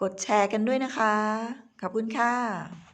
กดแชร์กันด้วยนะคะ ขอบคุณค่ะ